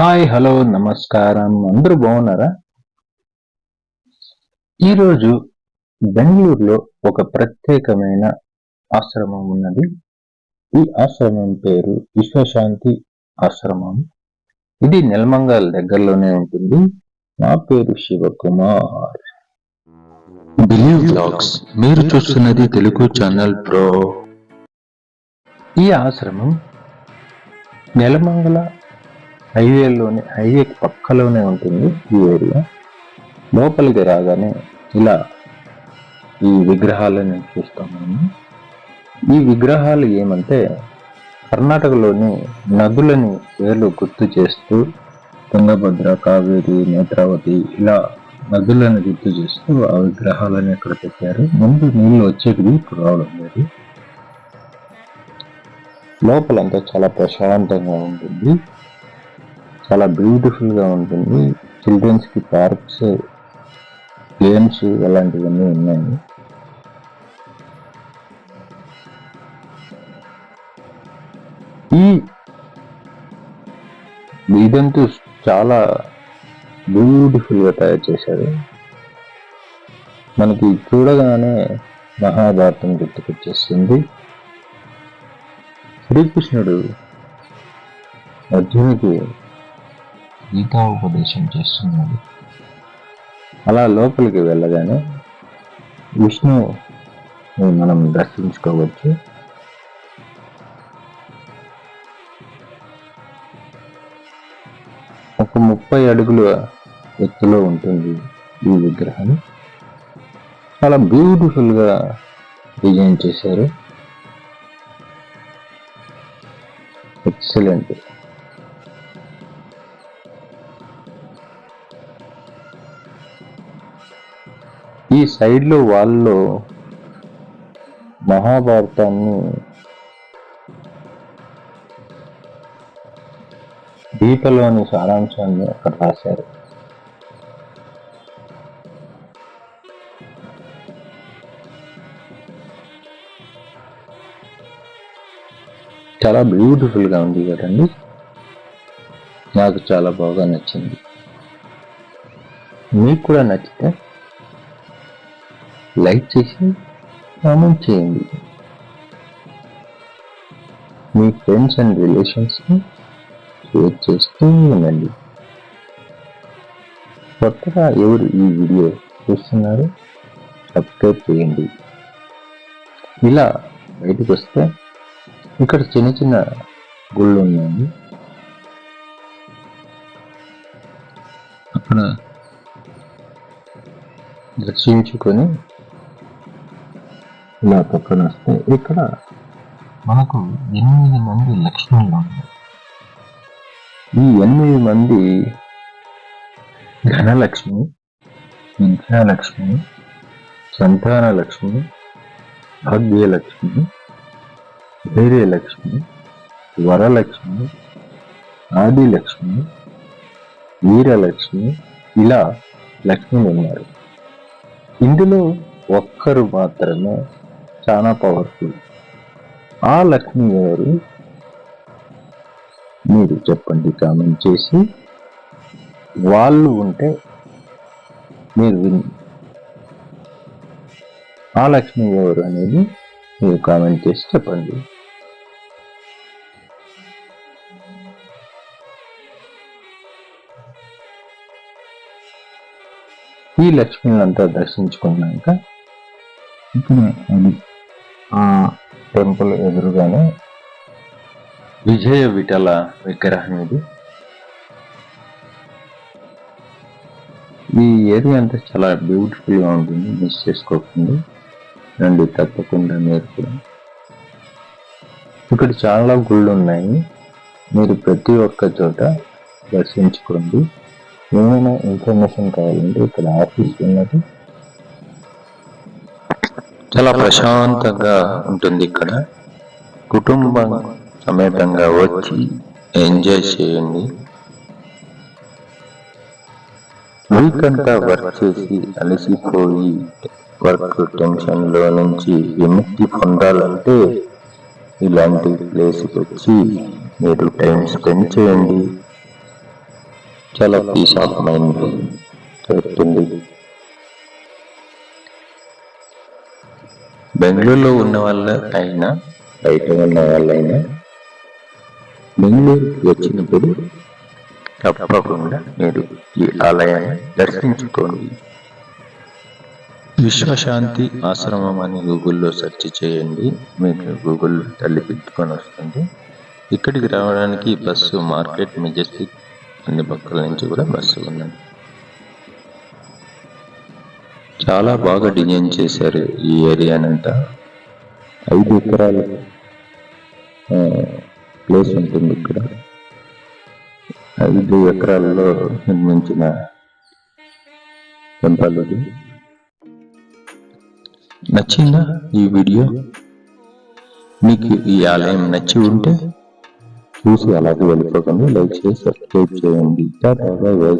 Hi hello నమస్కారం. అందరూ బాగున్నారా? ఈరోజు బెంగళూరులో ఒక ప్రత్యేకమైన ఆశ్రమం ఉన్నది. ఈ ఆశ్రమం పేరు విశ్వశాంతి ఆశ్రమం. ఇది నెలమంగల్ దగ్గరలోనే ఉంటుంది. నా పేరు శివకుమార్. బిలీవ్ బ్లాగ్స్ మీరు చూస్తున్నది తెలుగు ఛానల్ ప్రో. ఈ ఆశ్రమం నెలమంగళ హైవేలోనే హైవే పక్కలోనే ఉంటుంది ఈ ఏరియా. లోపలికి రాగానే ఇలా ఈ విగ్రహాలను చూస్తాం మనం ఈ విగ్రహాలు ఏమంటే కర్ణాటకలోని నదులని పేర్లు గుర్తు చేస్తూ తుంగభద్ర కావేరి నేత్రావతి ఇలా నదులను గుర్తు చేస్తూ ఆ విగ్రహాలను ఇక్కడ పెట్టారు. ముందు నీళ్ళు వచ్చేటివి ఇప్పుడు రావడం లేదు. లోపలంతా చాలా ప్రశాంతంగా ఉంటుంది. చాలా బ్యూటిఫుల్గా ఉంటుంది. చిల్డ్రన్స్కి పార్క్స్ గేమ్స్ అలాంటివన్నీ ఉన్నాయి. ఈ ఇదంతా చాలా బ్యూటిఫుల్గా తయారు చేశారు. మనకి చూడగానే మహాభారతం గుర్తుకొచ్చేస్తుంది. శ్రీకృష్ణుడు అర్జునుడికి గీతా ఉపదేశం చేస్తున్నాడు. అలా లోపలికి వెళ్ళగానే విష్ణు మనం దర్శించుకోవచ్చు. ఒక ముప్పై అడుగుల ఎత్తులో ఉంటుంది ఈ విగ్రహం. చాలా బ్యూటిఫుల్గా డిజైన్ చేశారు. ఎక్సలెంట్ ఈ సైడ్లో వాళ్ళు మహాభారతాన్ని గీతలోని సారాంశాన్ని అక్కడ రాశారు. చాలా బ్యూటిఫుల్గా ఉంది కదండి. నాకు చాలా బాగా నచ్చింది. మీకు కూడా నచ్చితే లైక్ చేసి కామెంట్ చేయండి. మీ ఫ్రెండ్స్ అండ్ రిలేషన్స్ని షేర్ చేస్తూ ఉండండి. కొత్తగా ఎవరు ఈ వీడియో చూస్తున్నారు సబ్స్క్రైబ్ చేయండి. ఇలా బయటకు వస్తే ఇక్కడ చిన్న చిన్న గుళ్ళు ఉన్నాయి అక్కడ దర్శించుకొని ఇలా పక్కన వస్తే ఇక్కడ మనకు ఎనిమిది మంది లక్ష్మణులు ఉన్నారు ఈ ఎనిమిది మంది ధనలక్ష్మి విద్యాలక్ష్మి సంతానలక్ష్మి భాగ్యలక్ష్మి ధైర్యలక్ష్మి వరలక్ష్మి ఆదిలక్ష్మి వీరలక్ష్మి ఇలా లక్ష్మి ఉన్నారు. ఇందులో ఒక్కరు మాత్రమే చాలా పవర్ఫుల్ ఆ లక్ష్మి ఎవరు మీరు చెప్పండి కామెంట్ చేసి వాళ్ళు ఉంటే మీరు విన్. ఆ లక్ష్మి ఎవరు అనేది మీరు కామెంట్ చేసి చెప్పండి. ఈ లక్ష్మిలంతా దర్శించుకున్నాక ఇక్కడ అది టెంపుల్ ఎదురుగానే విజయ విఠల విగ్రహం ఇది. ఈ ఏరియా అంతా చాలా బ్యూటిఫుల్గా ఉంటుంది మిస్ చేసుకోకండి. రండి తప్పకుండా మీరు కూడా ఇక్కడ చాలా గుళ్ళు ఉన్నాయి. మీరు ప్రతి ఒక్క చోట దర్శించుకోండి. ఏమైనా ఇన్ఫర్మేషన్ కావాలంటే ఇక్కడ ఆఫీస్ ఉన్నది. చాలా ప్రశాంతంగా ఉంటుంది ఇక్కడ. కుటుంబం సమేతంగా వచ్చి ఎంజాయ్ చేయండి. వీక్ అంతా వర్క్ చేసి అలసిపోయి వర్క్ టెన్షన్లో నుంచి విముక్తి పొందాలంటే ఇలాంటి ప్లేస్కి వచ్చి మీరు టైం స్పెండ్ చేయండి. చాలా పీస్ ఆఫ్ మైండ్ దొరుకుతుంది. బెంగళూరులో ఉన్న వాళ్ళ అయినా? బయట ఉన్న వాళ్ళైనా? బెంగళూరుకి వచ్చినప్పుడు తప్పకుండా మీరు ఈ ఆలయాన్ని దర్శించుకోండి. విశ్వశాంతి ఆశ్రమం అని గూగుల్లో సెర్చ్ చేయండి. మీకు గూగుల్ తల్లి పెట్టుకొని వస్తుంది. ఇక్కడికి రావడానికి బస్సు మార్కెట్ మెజెస్టిక్ అన్ని పక్కల నుంచి కూడా బస్సు ఉన్నాయి చాలా బాగా డిజైన్ చేశారు ఈ ఏరియానంతా ఐదు ఎకరాలు ప్లేస్ ఉంటుంది ఇక్కడ. ఐదు ఎకరాల్లో నిర్మించిన టెంపుల్ ఇది నచ్చిందా ఈ వీడియో? మీకు ఈ ఆలయం నచ్చి ఉంటే చూసి అలాగే వెళ్ళిపోకండి. లైక్ చేసి సబ్స్క్రైబ్ చేయండి. బాగా బై